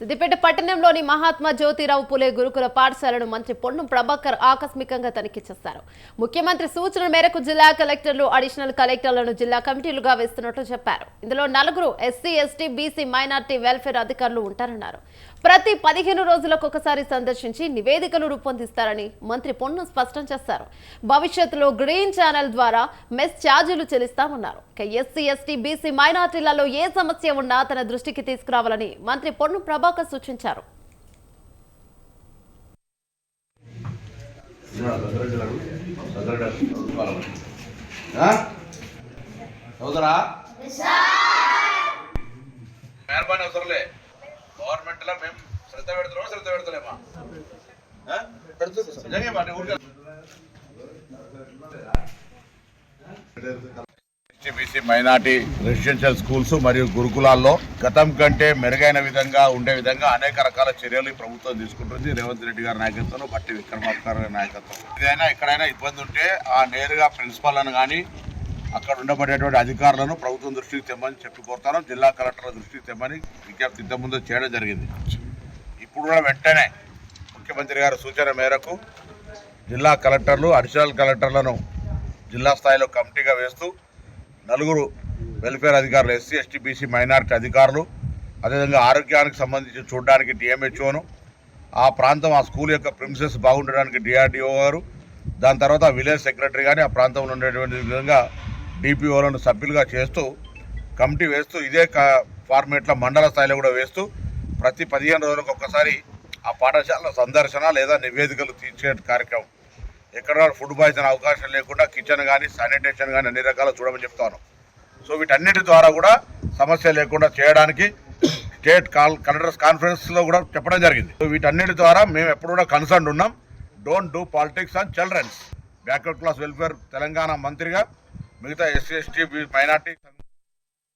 సిద్దిపేట పట్టణంలోని మహాత్మా జ్యోతిరావు పులే గురుకుల పాఠశాలను మంత్రి పొన్నం ప్రభాకర్ ఆకస్మికంగా తనిఖీ చేశారు. ముఖ్యమంత్రి సూచన మేరకు జిల్లా కలెక్టర్లు అడిషనల్ కలెక్టర్లను జిల్లా కమిటీలుగా వేస్తున్నట్లు చెప్పారు. ఇందులో నలుగురు SC ST BC minority welfare అధికారులు ఉంటారన్నారు. ప్రతి పదిహేను రోజులకు ఒకసారి సందర్శించి నివేదికలు రూపొందిస్తారని మంత్రి పొన్ను స్పష్టం చేశారు. భవిష్యత్తులో గ్రీన్ ఛానల్ ద్వారా మెస్ ఛార్జీలు చెల్లిస్తామన్నారు. ఎస్సీ ఎస్టీ బీసీ మైనార్టీలలో ఏ సమస్య ఉన్నా తన దృష్టికి తీసుకురావాలని మంత్రి పొన్ను ప్రభా ప్రభాకర్ సూచించారు. మెహర్బానీ అవసరంలే. గవర్నమెంట్లో మేము శ్రద్ధ పెడుతున్నామా శ్రద్ధ పెడతలేమా? ఊరికే ఎస్టీబీసీ మైనార్టీ రెసిడెన్షియల్ స్కూల్స్ మరియు గురుకులాల్లో గతం కంటే మెరుగైన విధంగా ఉండే విధంగా అనేక రకాల చర్యలు ఈ ప్రభుత్వం తీసుకుంటుంది. రేవంత్ రెడ్డి గారి నాయకత్వంలో బట్టి విక్రమార్క గారి నాయకత్వం. ఏదైనా ఎక్కడైనా ఇబ్బంది ఉంటే ఆ నేరుగా ప్రిన్సిపాల్లను కానీ అక్కడ ఉండబడేటువంటి అధికారులను ప్రభుత్వం దృష్టికి తెమ్మని చెప్పి కోరుతాను. జిల్లా కలెక్టర్ల దృష్టికి తెమ్మని విజ్ఞప్తి ఇంతకుముందు చేయడం జరిగింది. ఇప్పుడు కూడా వెంటనే ముఖ్యమంత్రి గారి సూచన మేరకు జిల్లా కలెక్టర్లు అడిషనల్ కలెక్టర్లను జిల్లా స్థాయిలో కమిటీగా వేస్తూ నలుగురు వెల్ఫేర్ అధికారులు ఎస్సీ ఎస్టీ బీసీ మైనారిటీ అధికారులు అదేవిధంగా ఆరోగ్యానికి సంబంధించి చూడడానికి డిఎంహెచ్ఓను ఆ ప్రాంతం ఆ స్కూల్ యొక్క ప్రిన్సెస్ బాగుండడానికి డిఆర్డిఓ గారు దాని తర్వాత విలేజ్ సెక్రటరీ కానీ ఆ ప్రాంతంలో ఉండేటువంటి విధంగా డిపిఓలను సభ్యులుగా చేస్తూ కమిటీ వేస్తూ ఇదే ఫార్మేట్లో మండల స్థాయిలో కూడా వేస్తూ ప్రతి పదిహేను రోజులకు ఒక్కసారి ఆ పాఠశాల సందర్శన లేదా నివేదికలు తీర్చే కార్యక్రమం ఎక్కడ ఫుడ్ పాయిజన్ అవకాశం లేకుండా కిచెన్ కానీ శానిటేషన్ కానీ అన్ని రకాలు చూడమని చెప్తాను. సో వీటన్నిటి ద్వారా కూడా సమస్య లేకుండా చేయడానికి స్టేట్ కాల్ కలెక్టర్స్ కాన్ఫరెన్స్లో కూడా చెప్పడం జరిగింది. సో వీటన్నిటి ద్వారా మేము ఎప్పుడు కూడా కన్సర్న్ ఉన్నాం. Don't do politics on childrens backward class welfare Telangana మంత్రిగా మిగతా ఎస్సీ ఎస్టీ మైనార్టీ